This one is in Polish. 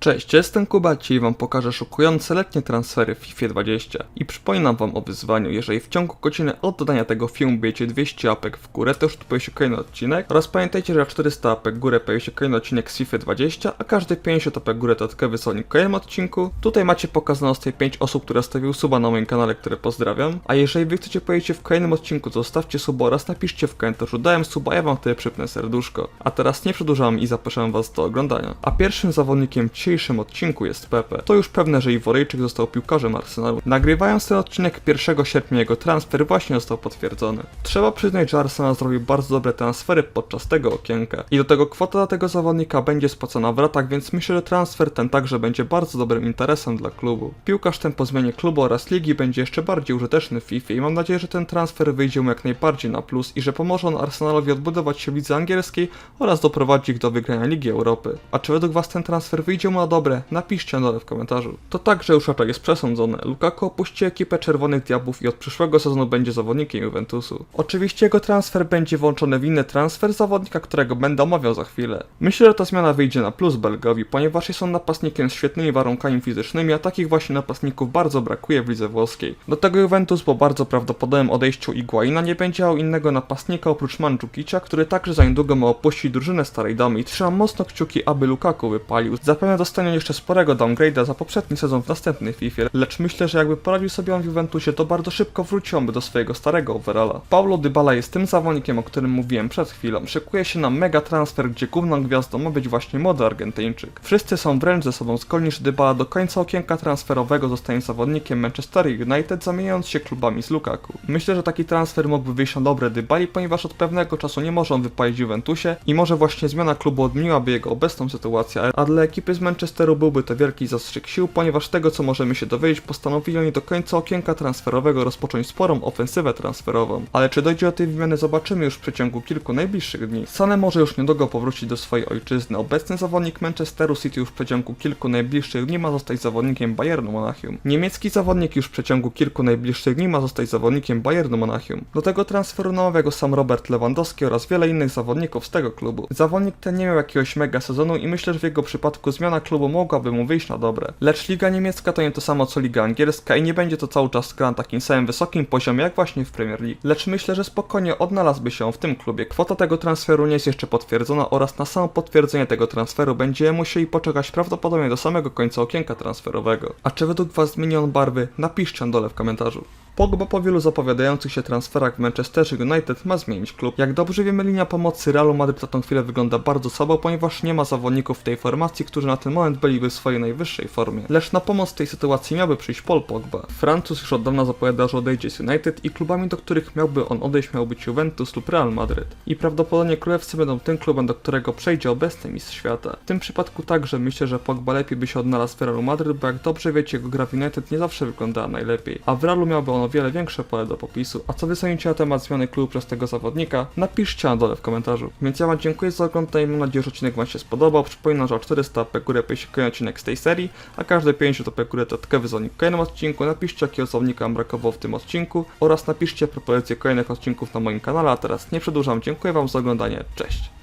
Cześć, jestem Kuba, dzisiaj wam pokażę szokujące letnie transfery w FIFA 20 i przypominam wam o wyzwaniu, jeżeli w ciągu godziny od dodania tego filmu bijecie 200 apek w górę, to już tu pojawi się kolejny odcinek oraz pamiętajcie, że za 400 apek w górę pojawi się kolejny odcinek z FIFA 20, a każdy 50 apek w górę to dodatkowy słownik w kolejnym odcinku. Tutaj macie pokazane z tej 5 osób, które stawiły suba na moim kanale, które pozdrawiam, a jeżeli wy chcecie pojawić się w kolejnym odcinku, zostawcie suba oraz napiszcie w komentarzu dałem suba, ja wam wtedy przypnę serduszko. A teraz nie przedłużam i zapraszam was do oglądania. A pierwszym zawodnikiem dzisiejszym odcinku jest Pepe. To już pewne, że Iworyjczyk został piłkarzem Arsenalu. Nagrywając ten odcinek 1 sierpnia jego transfer właśnie został potwierdzony. Trzeba przyznać, że Arsenal zrobił bardzo dobre transfery podczas tego okienka i do tego kwota dla tego zawodnika będzie spłacona w ratach, więc myślę, że transfer ten także będzie bardzo dobrym interesem dla klubu. Piłkarz ten po zmianie klubu oraz ligi będzie jeszcze bardziej użyteczny w FIFA i mam nadzieję, że ten transfer wyjdzie mu jak najbardziej na plus i że pomoże on Arsenalowi odbudować się w lidze angielskiej oraz doprowadzi ich do wygrania Ligi Europy. A czy według was ten transfer wyjdzie mu na dobre? Napiszcie na dole w komentarzu. To także już raczej jest przesądzone. Lukaku opuści ekipę Czerwonych Diabłów i od przyszłego sezonu będzie zawodnikiem Juventusu. Oczywiście jego transfer będzie włączony w inny transfer zawodnika, którego będę omawiał za chwilę. Myślę, że ta zmiana wyjdzie na plus Belgowi, ponieważ jest on napastnikiem z świetnymi warunkami fizycznymi, a takich właśnie napastników bardzo brakuje w lidze włoskiej. Do tego Juventus po bardzo prawdopodobnym odejściu Iguaina nie będzie miał innego napastnika oprócz Mandzukicia, który także za niedługo ma opuścić drużynę starej damy i trzymam mocno kciuki, aby Lukaku wypalił. Zapewne dostanie jeszcze sporego downgrade'a za poprzedni sezon w następnej FIFA, lecz myślę, że jakby poradził sobie on w Juventusie, to bardzo szybko wróciłby do swojego starego overalla. Paulo Dybala jest tym zawodnikiem, o którym mówiłem przed chwilą. Szykuje się na mega transfer, gdzie główną gwiazdą ma być właśnie młody Argentyńczyk. Wszyscy są wręcz ze sobą zgodni, że Dybala do końca okienka transferowego zostanie zawodnikiem Manchester United, zamieniając się klubami z Lukaku. Myślę, że taki transfer mógłby wyjść na dobre Dybali, ponieważ od pewnego czasu nie może on wypalić w Juventusie i może właśnie zmiana klubu odmieniłaby jego obecną sytuację, a dla ekipy z Manchesteru byłby to wielki zastrzyk sił, ponieważ tego co możemy się dowiedzieć, postanowili oni do końca okienka transferowego rozpocząć sporą ofensywę transferową. Ale czy dojdzie do tej wymiany zobaczymy już w przeciągu kilku najbliższych dni. Sane może już niedługo powrócić do swojej ojczyzny. Obecny zawodnik Manchesteru City już w przeciągu kilku najbliższych dni ma zostać zawodnikiem Bayernu Monachium. Niemiecki zawodnik już w przeciągu kilku najbliższych dni ma zostać zawodnikiem Bayernu Monachium. Do tego transferu nowego sam Robert Lewandowski oraz wiele innych zawodników z tego klubu. Zawodnik ten nie miał jakiegoś mega sezonu i myślę, że w jego przypadku zmiana klubu mogłaby mu wyjść na dobre. Lecz liga niemiecka to nie to samo co liga angielska i nie będzie to cały czas gra na takim samym wysokim poziomie jak właśnie w Premier League. Lecz myślę, że spokojnie odnalazłby się w tym klubie. Kwota tego transferu nie jest jeszcze potwierdzona oraz na samo potwierdzenie tego transferu będziemy musieli poczekać prawdopodobnie do samego końca okienka transferowego. A czy według was zmieni on barwy? Napiszcie na dole w komentarzu. Pogba po wielu zapowiadających się transferach w Manchesterze United ma zmienić klub. Jak dobrze wiemy, linia pomocy Realu Madryt na tą chwilę wygląda bardzo słabo, ponieważ nie ma zawodników w tej formacji, którzy na ten moment byliby w swojej najwyższej formie. Lecz na pomoc w tej sytuacji miałby przyjść Paul Pogba. Francuz już od dawna zapowiada, że odejdzie z United i klubami, do których miałby on odejść miał być Juventus lub Real Madryt. I prawdopodobnie królewscy będą tym klubem, do którego przejdzie obecny mistrz świata. W tym przypadku także myślę, że Pogba lepiej by się odnalazł w Realu Madryt, bo jak dobrze wiecie, jego gra w United nie zawsze wyglądała najlepiej. A w Realu miałby on o wiele większe pole do popisu. A co wy sądzicie na temat zmiany klubu przez tego zawodnika? Napiszcie na dole w komentarzu. Więc ja wam dziękuję za oglądanie mam nadzieję, że odcinek wam się spodobał. Przypominam, że o 400 AP górę się kolejny odcinek z tej serii, a każde 50 AP górę to dodatkowy zawodnik w kolejnym odcinku. Napiszcie jakiego zawodnika brakowało w tym odcinku oraz napiszcie propozycje kolejnych odcinków na moim kanale, a teraz nie przedłużam. Dziękuję wam za oglądanie. Cześć!